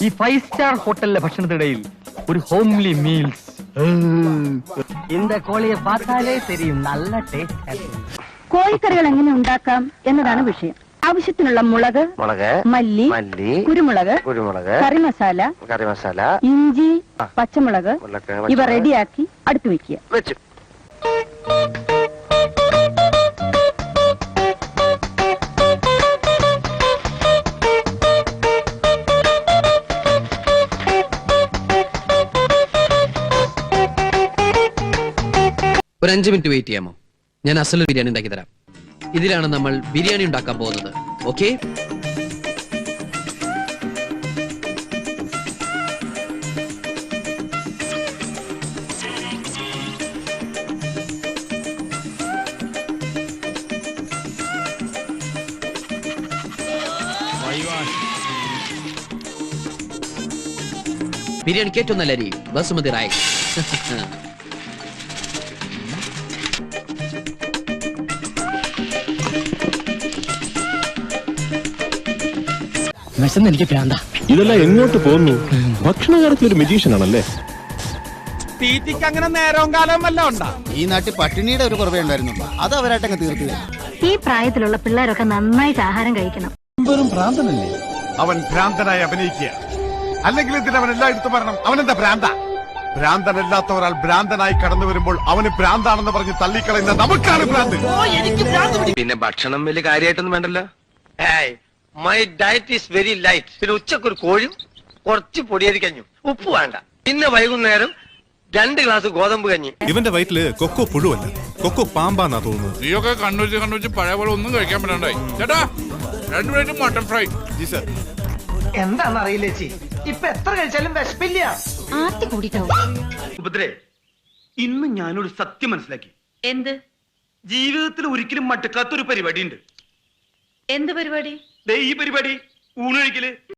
ഈ five star ഹോട്ടലിലെ ഭക്ഷണത്തിനിടയിൽ ഒരു ഹോംലി മീൽസ് இந்த கோழியை பார்த்தாலே தெரியும் நல்ல டேஸ்ட் കോഴിക്കറികൾ എങ്ങനെ ഉണ്ടാക്കാം എന്നതാണ് വിഷയം ആവശ്യത്തിനുള്ള മുളക് മുളക് മല്ലി മല്ലി കുരുമുളക് കുരുമുളക് കറി മസാല കറി മസാല ഇഞ്ചി ആ. പച്ചമുളക് ഉരുളക്കിഴങ്ങ്, ഇവ പച്ചമുളക്. റെഡിയാക്കി അടുത്ത് വെക്കുക വെച്ചു ഒരു അഞ്ച് മിനിറ്റ് വെയിറ്റ് ചെയ്യാമോ? ഞാൻ അസൽ ബിരിയാണി ഉണ്ടാക്കി തരാം. ഇതിലാണ് നമ്മൾ ബിരിയാണി ഉണ്ടാക്കാൻ പോകുന്നത്. ഓക്കെ ബിരിയാണിക്ക് ഏറ്റവും നല്ല അരി ബസുമതി റൈസ് വിശന്ന് എനിക്ക് പ്രാന്ത ഇതെല്ലാം എങ്ങോട്ട് പോകുന്നു? ഭക്ഷണ കാര്യത്തിൽ ഒരു മെജീഷ്യൻ ആണല്ലേ? തീറ്റിക്ക് അങ്ങനെ നേരവും കാലവും വല്ല ഉണ്ടാ? ഈ നാട്ടിൽ പട്ടിണിയുടെ ഒരു കുറവേ ഉണ്ടായിരുന്നു. അത് അവരായിട്ടങ്ങ് തീർത്തു. ഈ പ്രായത്തിലുള്ള പിള്ളേരൊക്കെ നന്നായിട്ട് ആഹാരം കഴിക്കണം. ഭ്രാന്തനല്ലേ? അവൻ ഭ്രാന്തനായി അഭിനയിക്കുക. അല്ലെങ്കിൽ ഇതിന് അവൻ എല്ലായിടത്തും വരണം അവനെന്താ ഭ്രാന്ത? ഭ്രാന്തനല്ലാത്ത ഒരാൾ ഭ്രാന്തനായി കടന്നു വരുമ്പോൾ അവന് ഭ്രാന്താണെന്ന് പറഞ്ഞ് തള്ളിക്കളയുന്ന നമുക്കാണ് ഭ്രാന്ത്. പിന്നെ ഭക്ഷണം വലിയ കാര്യമായിട്ടൊന്നും വേണ്ടല്ലോ. My diet is very light പിന്നെ ഉച്ചയ്ക്ക് ഒരു കോഴിയും കുറച്ച് പൊടിയരി കഞ്ഞു ഉപ്പ് വേണ്ട. പിന്നെ വൈകുന്നേരം രണ്ട് ഗ്ലാസ് ഗോതമ്പ് കഞ്ഞി ഇവന്റെ വയറ്റിൽ കൊക്കോ പുഴുവല്ല. കൊക്കോ പാമ്പാന്നാ തോന്നുന്നത്. നീയൊക്കെ കണ്ണൂച്ച് കണ്ണൂച്ച് പഴയ പോലെ ഒന്നും കഴിക്കാൻ പറ്റണ്ടായി. ചേട്ടാ രണ്ടു പ്ലേറ്റ് മട്ടൺ ഫ്രൈ. ജി സർ. എന്താണെന്നറിയില്ല ചേച്ചി. ഇപ്പൊ എത്ര കഴിച്ചാലും വിശപ്പില്ല. ആർത്തി കൂടിയിട്ടാവും സുഭദ്രേ ഇന്ന് ഞാനൊരു സത്യം മനസ്സിലാക്കി. എന്ത്? ജീവിതത്തിൽ ഒരിക്കലും മടുക്കാത്തൊരു പരിപാടി ഉണ്ട് എന്ത് പരിപാടി? ദേ ഈ പരിപാടി ഊണൊഴിക്കൽ